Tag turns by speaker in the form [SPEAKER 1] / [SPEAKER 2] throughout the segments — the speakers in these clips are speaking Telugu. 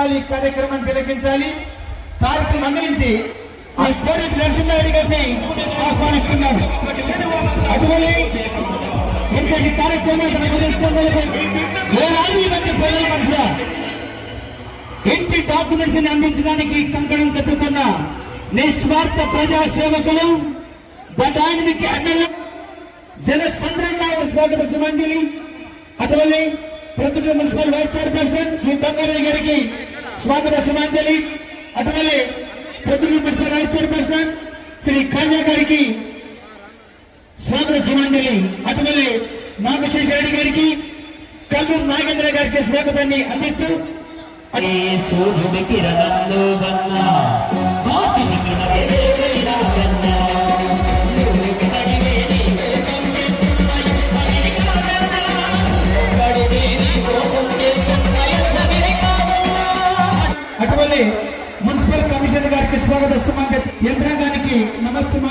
[SPEAKER 1] వాళ్ళు ఈ కార్యక్రమాన్ని తిలకించాలి. కార్యక్రమం అందించి ఆ కోరి నరసింహారెడ్డి గారిని ఆహ్వానిస్తున్నారు. అటువలి ఇంతటి కార్యక్రమం నిర్వహిస్తున్నందుకు వేలాది మంది ప్రజల మధ్య ఇంటి డాక్యుమెంట్స్ని అందించడానికి కంకణం కట్టుకున్న నిస్వార్థ ప్రజా సేవకులు బటానికి అన్నలు జన సంద్రంగా స్వాగత సుమంజలి అటువల్లి మున్సిపల్ వైస్ చైర్పర్సన్ శ్రీ గారికి స్వాగత సమాంజలి. అటువల్లే ప్రతిభ municipal vice chairperson Shri Kaja గారికి స్వాగత సమాంజలి. అటువల్లే నాగశేష రెడ్డి గారికి కల్లూరు నాగేంద్ర గారికి స్వాగతాన్ని అందిస్తూ
[SPEAKER 2] సూర్యుడి కిరణంలో వన్న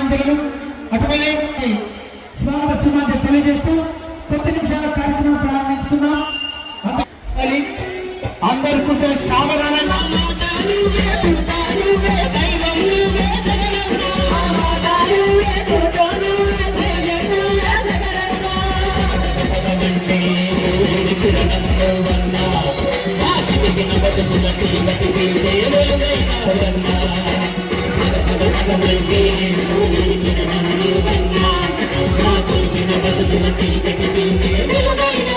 [SPEAKER 1] నమస్సుమాంజలు అటువలే స్వాగత సుమాంజ తెలియజేస్తూ కొత్త నిమిషాల కార్యక్రమం ప్రారంభించుకుందాం. అందరు కూర్చొని సావధానంగా
[SPEAKER 2] పదవంటే సూర్యుడి చిలికిన బతుకుల చీకటి చీల్చే వెలుగైన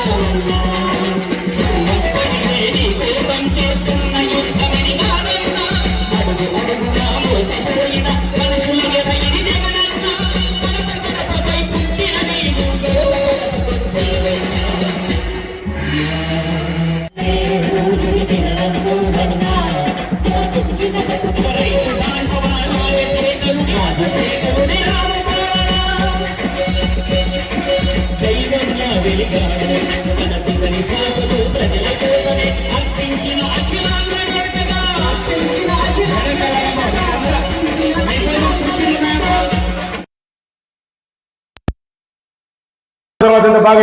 [SPEAKER 3] తర్వాత ఎంత బాగా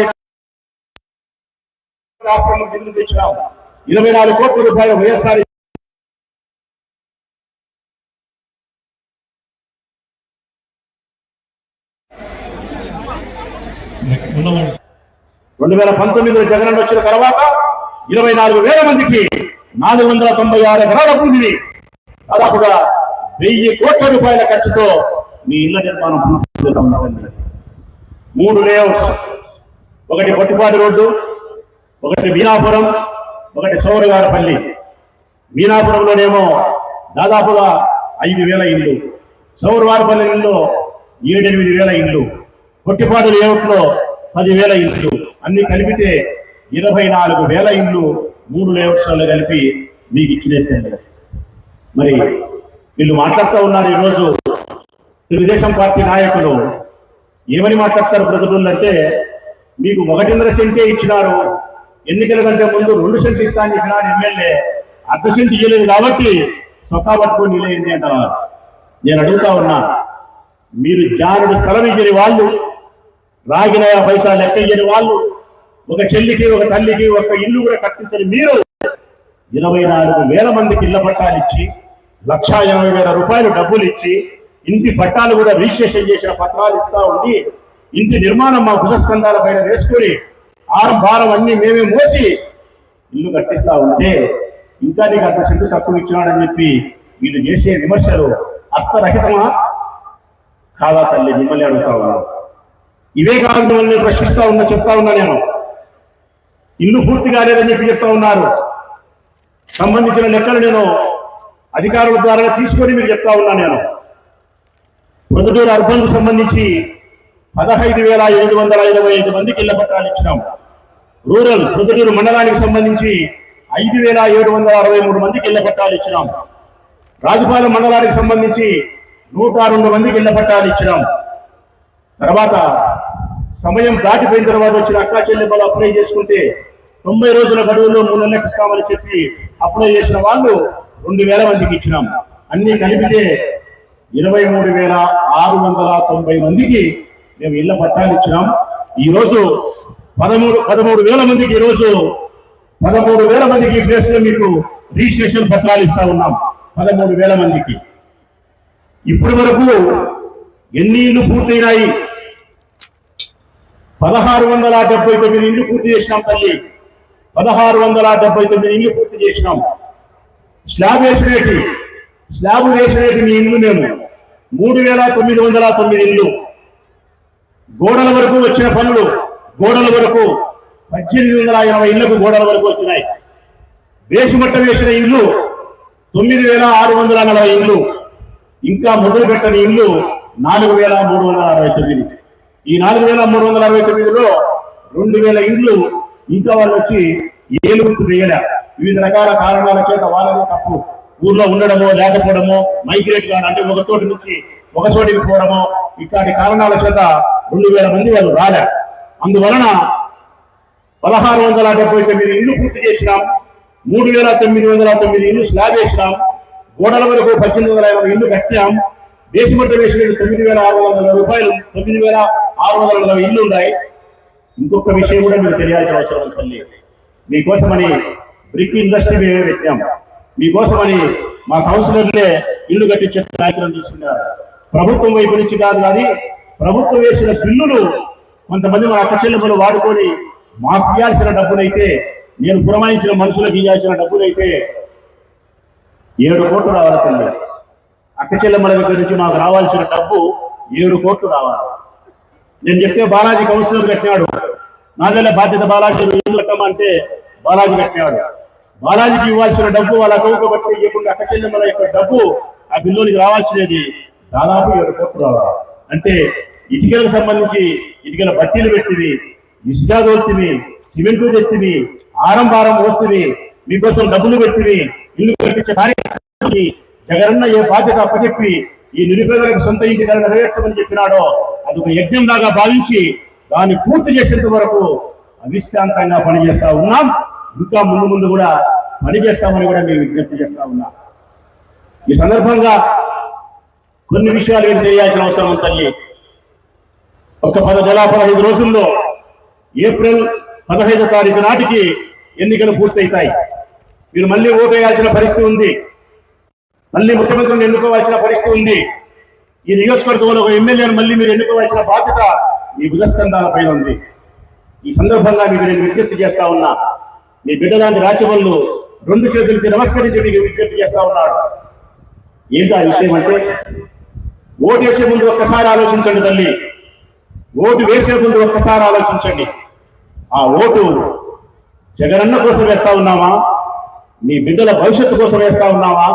[SPEAKER 3] రాష్ట్రంలో తెచ్చినాం. ఇరవై నాలుగు కోట్ల రూపాయల వైఎస్ఆర్ రెండు వేల పంతొమ్మిదిలో జగన్ వచ్చిన తర్వాత ఇరవై నాలుగు వేల మందికి నాలుగు వందల తొంభై ఆరు ఎకరాల భూమిని దాదాపుగా వెయ్యి కోట్ల రూపాయల ఖర్చుతో మీ ఇళ్ళ నిర్మాణం పూర్తి మూడు లేఅవుట్స్. ఒకటి పొట్టిపాటి రోడ్డు ఒకటి మీనాపురం ఒకటి సౌరగారపల్లి మీనాపురంలోనేమో దాదాపుగా ఐదు వేల ఇల్లు సౌరవారపల్లిలో ఏడెనిమిది వేల ఇళ్ళు పొట్టిపాటు లేఅవుట్లో పదివేల ఇండ్లు. అన్ని కలిపితే ఇరవై నాలుగు వేల ఇండ్లు మూడు లేవర్స్లో కలిపి మీకు ఇచ్చినట్టండి. మరి వీళ్ళు మాట్లాడుతూ ఉన్నారు ఈరోజు. తెలుగుదేశం పార్టీ నాయకులు ఏమని మాట్లాడతారు ప్రజలు అంటే మీకు ఒకటిన్నర సెంటే ఇచ్చినారు. ఎన్నికల కంటే ముందు రెండు సెంట్లు ఇస్తా అని చెప్పినారు ఎమ్మెల్యే. అర్ధ సెంట్ ఇవ్వలేదు కాబట్టి సొక్కా పట్టుకొని నిలయండి అంటారు నేను అడుగుతా ఉన్నా మీరు జానుడు స్థలం ఇచ్చిన వాళ్ళు రాగిన పైసా లెక్క ఇయ్యని వాళ్ళు ఒక చెల్లికి ఒక తల్లికి ఒక ఇల్లు కూడా కట్టించని మీరు ఇరవై నాలుగు వేల మందికి ఇళ్ళ పట్టాలు ఇచ్చి లక్షా ఇరవై వేల రూపాయలు డబ్బులు ఇచ్చి ఇంటి పట్టాలు కూడా రిజిస్ట్రేషన్ చేసిన పత్రాలు ఇస్తా ఉండి ఇంటి నిర్మాణం మా భుజస్కంధాల పైన వేసుకొని ఆరం భారం అన్ని మేమే మోసి ఇల్లు కట్టిస్తా ఉంటే ఇంకా నీకు అంత సెంటు తక్కువ ఇచ్చినాడని చెప్పి వీళ్ళు చేసే విమర్శలు అర్థరహితమా? కాదా తల్లి? మిమ్మల్ని అడుగుతా ఉన్నాను ఇవే కాదు మిమ్మల్ని ప్రశ్నిస్తా ఉన్నా చెప్తా ఉన్నా నేను. ఇల్లు పూర్తి కాలేదని చెప్పి చెప్తా ఉన్నారు. సంబంధించిన లెక్కలు నేను అధికారుల ద్వారా తీసుకొని మీకు చెప్తా ఉన్నా నేను. ప్రొద్దుటూరు అర్బన్కు సంబంధించి పదహైదు వేల ఎనిమిది వందల ఇరవై ఐదు మందికి ఇళ్ళ పట్టాలు ఇచ్చినాం. రూరల్ ప్రొద్దుటూరు మండలానికి సంబంధించి ఐదు వేల ఏడు వందల అరవై మూడు మందికి ఇళ్ళ పట్టాలు ఇచ్చినాం. రాజుపాలెం మండలానికి సంబంధించి నూట రెండు మందికి ఇళ్ళ పట్టాలు ఇచ్చినాం. తర్వాత సమయం దాటిపోయిన తర్వాత వచ్చిన అక్కా చెల్లెమ్మలు అప్లై చేసుకుంటే తొంభై రోజుల గడువులో మూడు నెలలకు ఇస్తామని చెప్పి అప్లై చేసిన వాళ్ళు రెండు వేల మందికి ఇచ్చినాం. అన్ని కలిపితే ఇరవై మూడు వేల ఆరు వందల తొంభై మందికి మేము ఇళ్ళ పట్టాలు ఇచ్చినాం. ఈరోజు పదమూడు పదమూడు వేల మందికి ఈరోజు పదమూడు వేల మందికి ఈ ప్లేస్ మీకు రిజిస్ట్రేషన్ పత్రాలు ఇస్తా ఉన్నాం. పదమూడు వేల మందికి. ఇప్పటి వరకు ఎన్ని ఇళ్ళు పూర్తయినాయి? పదహారు వందల డెబ్బై తొమ్మిది ఇండ్లు పూర్తి చేసినాం తల్లి. పదహారు వందల డెబ్బై తొమ్మిది ఇండ్లు పూర్తి చేసినాం. స్లాబ్ వేసినటి స్లాబ్ వేసినటి మీ ఇండ్లు మేము. మూడు వేల తొమ్మిది వందల తొమ్మిది ఇండ్లు. గోడల వరకు వచ్చిన పనులు గోడల వరకు పద్దెనిమిది వందల ఎనభై ఇళ్ళకు గోడల వరకు వచ్చినాయి. వేసిమట్ట వేసిన ఇల్లు తొమ్మిది వేల ఆరు వందల నలభై ఇల్లు ఇంకా మొదలు పెట్టని ఇల్లు నాలుగు వేల మూడు వందల అరవై తొమ్మిది. ఈ నాలుగు వేల మూడు వందల అరవై తొమ్మిదిలో రెండు వేల ఇండ్లు ఇంకా వాళ్ళు వచ్చి ఏలు గుర్తు వేయలే. వివిధ రకాల కారణాల చేత వాళ్ళదే తప్పు. ఊర్లో ఉండడమో లేకపోవడమో మైగ్రేట్ కావడం అంటే ఒక చోటు నుంచి ఒక చోటికి పోవడమో ఇట్లాంటి కారణాల చేత రెండు వేల మంది వాళ్ళు రాలే. అందువలన పదహారు వందల డెబ్బై తొమ్మిది ఇల్లు పూర్తి చేసినాం. మూడు వేల తొమ్మిది వందల తొమ్మిది ఇల్లు స్లాబ్ వేసినాం. గోడల వరకు పద్దెనిమిది వందల యాభై ఇల్లు కట్టాం దేశమట్ట వేసిన తొమ్మిది వేల ఆరు వందల నలభై రూపాయలు తొమ్మిది వేల ఆరు వందల నలభై ఇల్లు ఉన్నాయి ఇంకొక విషయం కూడా మీకు తెలియాల్సిన అవసరం ఉంది తల్లి. మీకోసమని బ్రిక్ ఇండస్ట్రీ మేమే పెట్టాం. మీకోసమని మా కౌన్సిలర్లే ఇల్లు కట్టించే కార్యక్రమం తీసుకున్నారు. ప్రభుత్వం వైపు నుంచి కాదు కానీ ప్రభుత్వం వేసిన బిల్లులు కొంతమంది మన అక్క చెల్లెములు వాడుకొని మాకు ఇవ్వాల్సిన డబ్బులైతే నేను పురమాయించిన మనుషులకు ఇవ్వాల్సిన డబ్బులైతే ఏడు కోట్లు రావాలి తల్లి. అక్క చెల్లెమ్మల దగ్గర నుంచి మాకు రావాల్సిన డబ్బు ఏడు కోట్లు రావాలి. నేను చెప్తే బాలాజీ కౌన్సిలర్ కట్టినాడు. నాదెల్ల బాధ్యత బాలాజీ ఇల్లు కట్టమంటే బాలాజీ కట్టినాడు. బాలాజీకి ఇవ్వాల్సిన డబ్బు వాళ్ళ అకౌంట్లో బట్టి ఇవ్వకుండా అక్క చెల్లెమ్మల యొక్క డబ్బు ఆ బిల్లునికి రావాల్సినది దాదాపు ఏడు కోట్లు రావాలి. అంటే ఇటుకలకు సంబంధించి ఇటుకల బట్టీలు పెట్టివి ఇసుగా తోల్తివి సిమెంట్ తెచ్చివి ఆరంభారం వస్తుంది మీకోసం డబ్బులు పెట్టివి ఇల్లు కట్టించే కార్యక్రమాన్ని జగనన్న ఏ బాధ్యత అప్పచెప్పి ఈ నిరుపేదలకు సొంత ఇంటి ధర నెరవేర్చమని చెప్పినాడో అది ఒక యజ్ఞం లాగా భావించి దాన్ని పూర్తి చేసేంత వరకు అవిశ్రాంతంగా పనిచేస్తా ఉన్నాం. ఇంకా ముందు ముందు కూడా పని చేస్తామని కూడా మేము విజ్ఞప్తి చేస్తా ఉన్నాం. ఈ సందర్భంగా కొన్ని విషయాలు మీరు తెలియాల్సిన అవసరం ఉంది తల్లి. ఒక పద నెల పదహైదు రోజుల్లో ఏప్రిల్ పదహైదు తారీఖు నాటికి ఎన్నికలు పూర్తయితాయి. మీరు మళ్ళీ ఓటు వేయాల్సిన పరిస్థితి ఉంది. మళ్ళీ ముఖ్యమంత్రిని ఎన్నుకోవాల్సిన పరిస్థితి ఉంది. ఈ నియోజకవర్గంలో ఒక ఎమ్మెల్యేను మళ్ళీ మీరు ఎన్నుకోవాల్సిన బాధ్యత మీ భుజస్కంధాల పైన ఉంది. ఈ సందర్భంగా మీకు నేను విజ్ఞప్తి చేస్తా ఉన్నా. మీ బిడ్డలాంటి రాచవల్లు రెండు చేతులకి నమస్కరించి మీకు విజ్ఞప్తి చేస్తా ఉన్నాడు. ఏంటి ఆ విషయం అంటే ఓటు వేసే ముందు ఒక్కసారి ఆలోచించండి తల్లి. ఓటు వేసే ముందు ఒక్కసారి ఆలోచించండి. ఆ ఓటు జగనన్న కోసం వేస్తా ఉన్నామా? మీ బిడ్డల భవిష్యత్తు కోసం వేస్తా ఉన్నామా?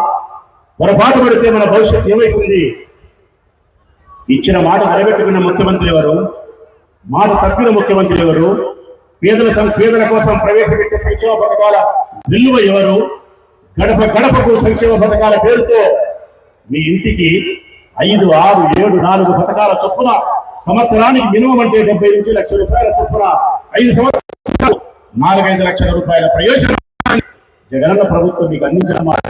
[SPEAKER 3] పొరపాటు పడితే మన భవిష్యత్తు ఏమైతుంది? ఇచ్చిన మాట అరబెట్టుకున్న ముఖ్యమంత్రి ఎవరు? మాట తప్పిన ముఖ్యమంత్రి ఎవరు? పేదల సం- పేదల కోసం ప్రవేశపెట్టే సంక్షేమ పథకాల విలువ ఎవరు? గడప గడపకు సంక్షేమ పథకాల పేరుతో మీ ఇంటికి ఐదు ఆరు ఏడు నాలుగు పథకాల చొప్పున సంవత్సరానికి మినిమం అంటే డెబ్బై నుంచి లక్ష రూపాయల చొప్పున ఐదు సంవత్సరాలు నాలుగైదు లక్షల రూపాయల ప్రయోజనం జగనన్న ప్రభుత్వం మీకు అందించిన మాట.